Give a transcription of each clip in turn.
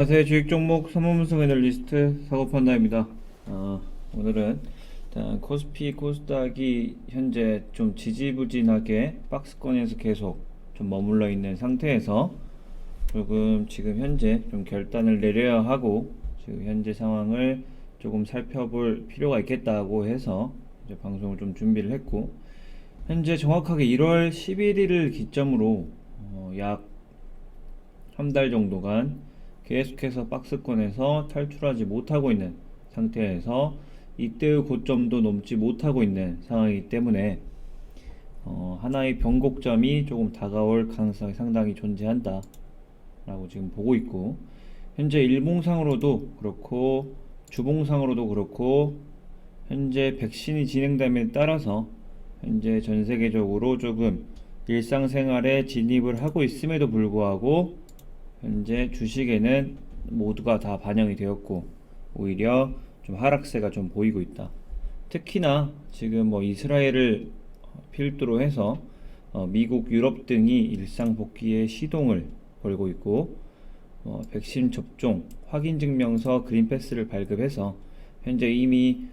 안녕하세요. 주식 종목 선물분석 애널리스트 사고판다입니다. 어, 오늘은 일단 코스피, 코스닥이 현재 좀 지지부진하게 박스권에서 계속 좀 머물러 있는 상태에서 조금 지금 현재 좀 결단을 내려야 하고 지금 현재 상황을 조금 살펴볼 필요가 있겠다고 해서 이제 방송을 좀 준비를 했고 현재 정확하게 1월 11일을 기점으로 어, 약한 달 정도간 계속해서 박스권에서 탈출하지 못하고 있는 상태에서 이때의 고점도 넘지 못하고 있는 상황이기 때문에 어, 하나의 변곡점이 조금 다가올 가능성이 상당히 존재한다 라고 지금 보고 있고 현재 일봉상으로도 그렇고 주봉상으로도 그렇고 현재 백신이 진행됨에 따라서 현재 전 세계적으로 조금 일상생활에 진입을 하고 있음에도 불구하고 현재 주식에는 모두가 다 반영이 되었고 오히려 좀 하락세가 좀 보이고 있다. 특히나 지금 뭐 이스라엘을 필두로 해서 어, 미국, 유럽 등이 일상 복귀에 시동을 걸고 있고 어, 백신 접종 확인 증명서 그린 패스를 발급해서 현재 이미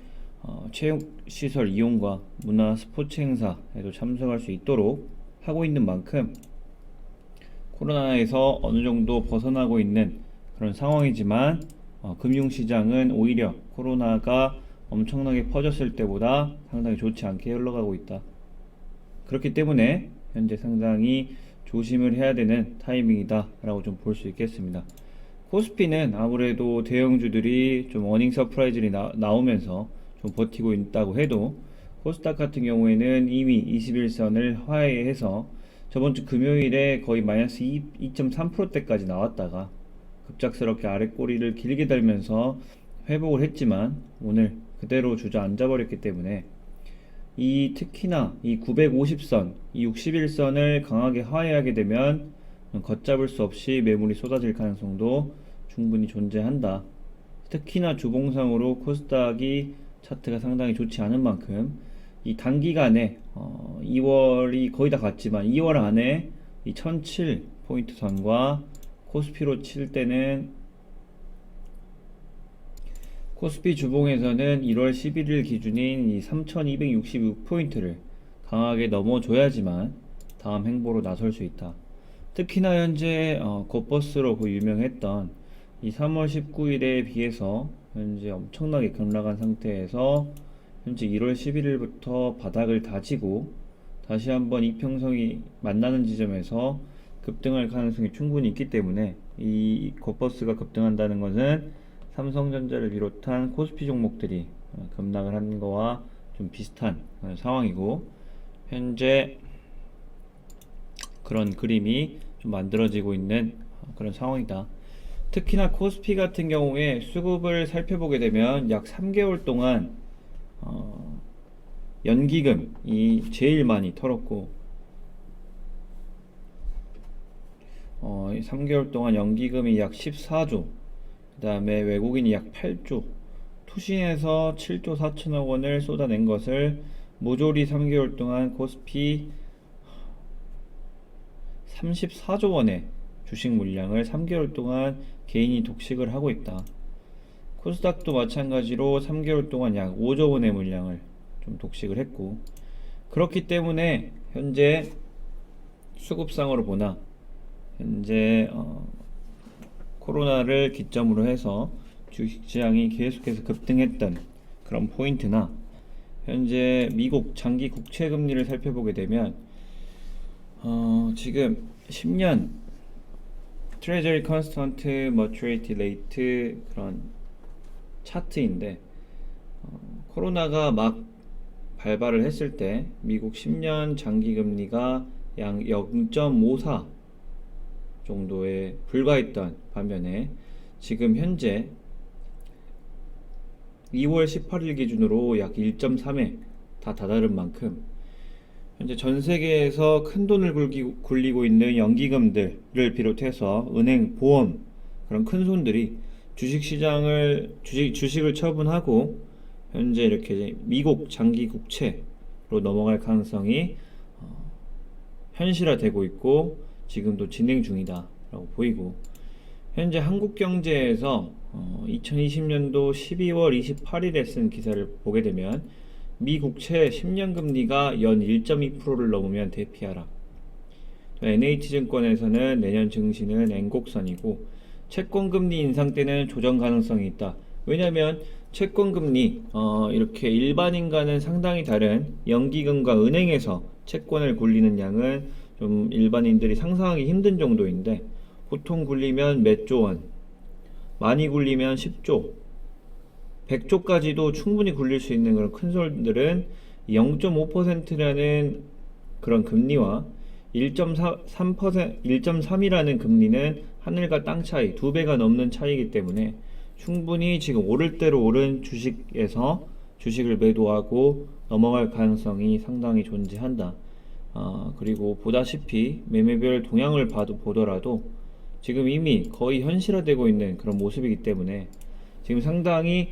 어, 체육 시설 이용과 문화 스포츠 행사에도 참석할 수 있도록 하고 있는 만큼 코로나에서 어느 정도 벗어나고 있는 그런 상황이지만 어, 금융시장은 오히려 코로나가 엄청나게 퍼졌을 때보다 상당히 좋지 않게 흘러가고 있다. 그렇기 때문에 현재 상당히 조심을 해야 되는 타이밍이다 라고 좀 볼 수 있겠습니다. 코스피는 아무래도 대형주들이 좀 어닝 서프라이즈를 나, 나오면서 좀 버티고 있다고 해도 코스닥 같은 경우에는 이미 21선을 하회해서 저번 주 금요일에 거의 마이너스 2.3%대까지 나왔다가 급작스럽게 아래 꼬리를 길게 달면서 회복을 했지만 오늘 그대로 주저앉아 버렸기 때문에 이 특히나 이 950선, 이 61선을 강하게 하회하게 되면 걷잡을 수 없이 매물이 쏟아질 가능성도 충분히 존재한다. 특히나 주봉상으로 코스닥이 차트가 상당히 좋지 않은 만큼 이 단기간에 어, 2월이 거의 다 갔지만 2월 안에 이 1007 포인트 선과 코스피로 칠 때는 코스피 주봉에서는 1월 11일 기준인 이 3266포인트를 강하게 넘어줘야지만 다음 행보로 나설 수 있다. 특히나 현재 어, 겉버스로 그 유명했던 이 3월 19일에 비해서 현재 엄청나게 급락한 상태에서 현재 1월 11일부터 바닥을 다지고 다시 한번 이평성이 만나는 지점에서 급등할 가능성이 충분히 있기 때문에 이 겉버스가 급등한다는 것은 삼성전자를 비롯한 코스피 종목들이 어, 급락을 한 거와 좀 비슷한 어, 상황이고 현재 그런 그림이 좀 만들어지고 있는 어, 그런 상황이다. 특히나 코스피 같은 경우에 수급을 살펴보게 되면 약 3개월 동안 어, 연기금이 제일 많이 털었고 어, 3개월 동안 연기금이 약 14조 그 다음에 외국인이 약 8조 투신에서 7조 4천억 원을 쏟아낸 것을 모조리 3개월 동안 코스피 34조 원의 주식 물량을 3개월 동안 개인이 독식을 하고 있다. 코스닥도 마찬가지로 3개월 동안 약 5조 원의 물량을 좀 독식을 했고 그렇기 때문에 현재 수급상으로 보나 현재 어, 코로나를 기점으로 해서 주식시장이 계속해서 급등했던 그런 포인트나 현재 미국 장기 국채 금리를 살펴보게 되면 어, 지금 10년 트레저리 컨스턴트 머추리티 레이트 그런 차트인데 어, 코로나가 막 발발을 했을 때 미국 10년 장기 금리가 약0.54 정도에 불과했던 반면에 지금 현재 2월 18일 기준으로 약 1.3에 다 다다른 만큼 현재 전 세계에서 큰 돈을 굴리고 있는 연기금들을 비롯해서 은행, 보험 그런 큰 손들이 주식 시장을 주식 주식을 처분하고 현재 이렇게 미국 장기 국채로 넘어갈 가능성이 어, 현실화되고 있고 지금도 진행 중이다라고 보이고 현재 한국 경제에서 어, 2020년도 12월 28일에 쓴 기사를 보게 되면 미 국채 10년 금리가 연 1.2%를 넘으면 대피하라. NH증권에서는 내년 증시는 N곡선이고 채권 금리 인상 때는 조정 가능성이 있다. 왜냐하면 채권 금리 어, 이렇게 일반인과는 상당히 다른 연기금과 은행에서 채권을 굴리는 양은 좀 일반인들이 상상하기 힘든 정도인데 보통 굴리면 몇 조 원, 많이 굴리면 10조, 100조까지도 충분히 굴릴 수 있는 그런 큰 손들은 0.5%라는 그런 금리와 1.3% 1.3이라는 금리는 하늘과 땅 차이, 두 배가 넘는 차이이기 때문에 충분히 지금 오를 대로 오른 주식에서 주식을 매도하고 넘어갈 가능성이 상당히 존재한다. 아, 그리고 보다시피 매매별 동향을 봐도 보더라도 지금 이미 거의 현실화되고 있는 그런 모습이기 때문에 지금 상당히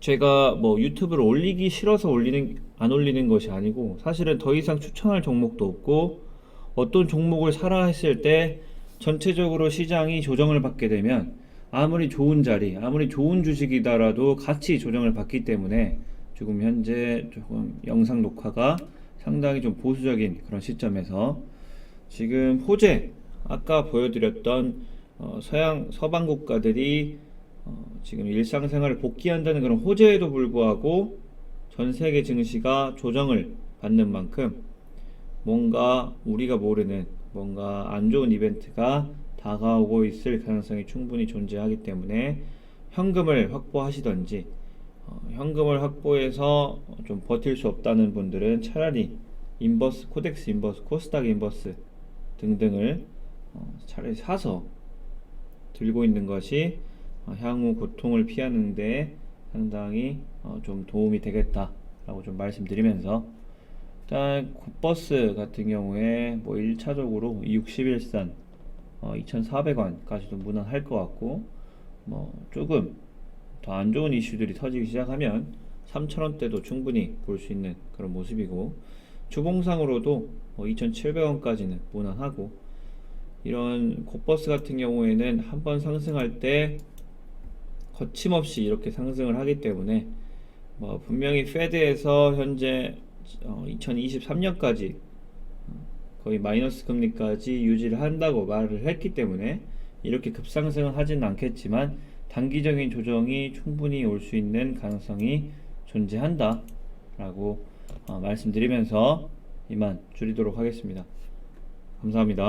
제가 뭐 유튜브를 올리기 싫어서 올리는 안 올리는 것이 아니고 사실은 더 이상 추천할 종목도 없고 어떤 종목을 사라 했을 때 전체적으로 시장이 조정을 받게 되면 아무리 좋은 자리, 아무리 좋은 주식이다라도 같이 조정을 받기 때문에 지금 현재 조금 영상 녹화가 상당히 좀 보수적인 그런 시점에서 지금 호재 아까 보여드렸던 어, 서양 서방 국가들이 어, 지금 일상생활을 복귀한다는 그런 호재에도 불구하고 전 세계 증시가 조정을 받는 만큼 뭔가 우리가 모르는 뭔가 안 좋은 이벤트가 다가오고 있을 가능성이 충분히 존재하기 때문에 현금을 확보하시던지 어, 현금을 확보해서 좀 버틸 수 없다는 분들은 차라리 인버스, 코덱스 인버스, 코스닥 인버스 등등을 어, 차라리 사서 들고 있는 것이 어, 향후 고통을 피하는데 상당히 어, 좀 도움이 되겠다라고 좀 말씀드리면서 일단 굿버스 같은 경우에 뭐 1차적으로 61선 어, 2,400원까지도 무난할 것 같고 뭐 조금 더 안 좋은 이슈들이 터지기 시작하면 3,000원대도 충분히 볼 수 있는 그런 모습이고 주봉상으로도 뭐 2,700원까지는 무난하고 이런 곱버스 같은 경우에는 한번 상승할 때 거침없이 이렇게 상승을 하기 때문에 뭐 분명히 페드에서 현재 어, 2023년까지 거의 마이너스 금리까지 유지를 한다고 말을 했기 때문에 이렇게 급상승은 하지는 않겠지만 단기적인 조정이 충분히 올 수 있는 가능성이 존재한다 라고 어, 말씀드리면서 이만 줄이도록 하겠습니다. 감사합니다.